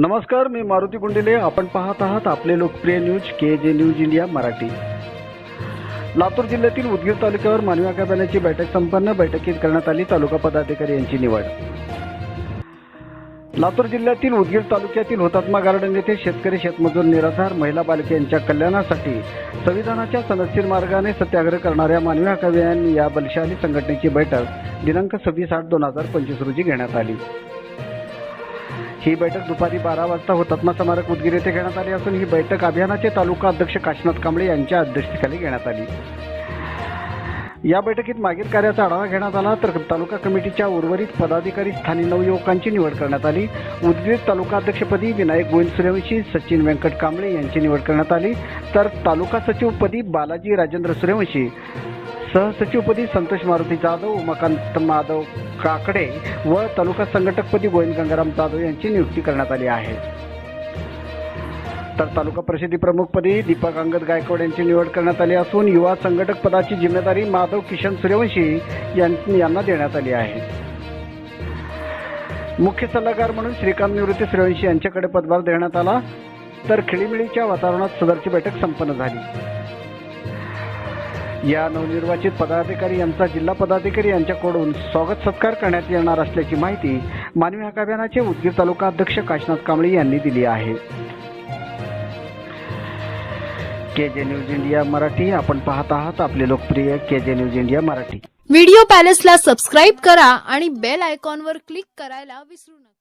नमस्कार मी मारुती गुंडिले आपण पाहत आहात आपले लोकप्रिय न्यूज के J news India Marathi. Latur जिल्ह्यातील उदगीर तालुक्यावर मानवी आकाब्याची बैठक संपन्न. बैठकीत करण्यात आली तालुका पदाधिकारी यांची निवड. लातूर जिल्ह्यातील उदगीर तालुक्यातील हुतात्मा गार्डन येथे शेतकरी शेतमजूर निराधार महिला बालके यांच्या कल्याणासाठी संविधानाच्या सनस्थिर मार्गाने सत्याग्रह करणाऱ्या मानवी हकाव्यांनी या बलशाली संघटनेची बैठक दिनांक सव्वीस आठ दोन हजार पंचवीस रोजी घेण्यात आली. ही बैठक दुपारी बारा वाजता हुतात्मा स्मारक उदगीर येथे घेण्यात आली असून ही बैठक अभियानाचे तालुका अध्यक्ष काशीनाथ कांबळे यांच्या अध्यक्षतेखाली घेण्यात आली. या बैठकीत मागील कार्याचा आढावा घेण्यात आला तर तालुका कमिटीच्या उर्वरित पदाधिकारी स्थानिक नवयुवकांची निवड करण्यात आली. उदगीर तालुका अध्यक्षपदी विनायक गोविंद सूर्यवंशी सचिन व्यंकट कांबळे यांची निवड करण्यात आली. तर तालुका सचिवपदी बालाजी राजेंद्र सूर्यवंशी. सहसचिवपदी संतोष मारुती जाधव उमाकांत माधव काकडे व तालुका संघटकपदी गोविंद गंगाराम जाधव यांची नियुक्ती करण्यात आली आहे. तर तालुका परिषदी प्रमुखपदी दीपक अंगद गायकवाड यांची निवड करण्यात आली असून युवा संघटक पदाची जिम्मेदारी माधव किशन सूर्यवंशी यां- यांना देण्यात आली आहे. मुख्य सल्लागार म्हणून श्रीकांत निवृत्ती सूर्यवंशी यांच्याकडे पदभार देण्यात आला. तर खिळीमिळीच्या वातावरणात सदरची बैठक संपन्न झाली. या नवनिर्वाचित पदाधिकारी यांचा जिल्हा पदाधिकारी यांच्याकडून स्वागत सत्कार करण्यात येणार असल्याची माहिती मानवी हक्क अभियानाचे उदगीर तालुका अध्यक्ष काशनाथ कांबळे यांनी दिली आहे. के जे न्यूज इंडिया मराठी आपण पाहत आहात आपले लोकप्रिय K J news India Marathi. Video पॅलेसला subscribe करा आणि बेल आयकॉनवर क्लिक करायला विसरू नका.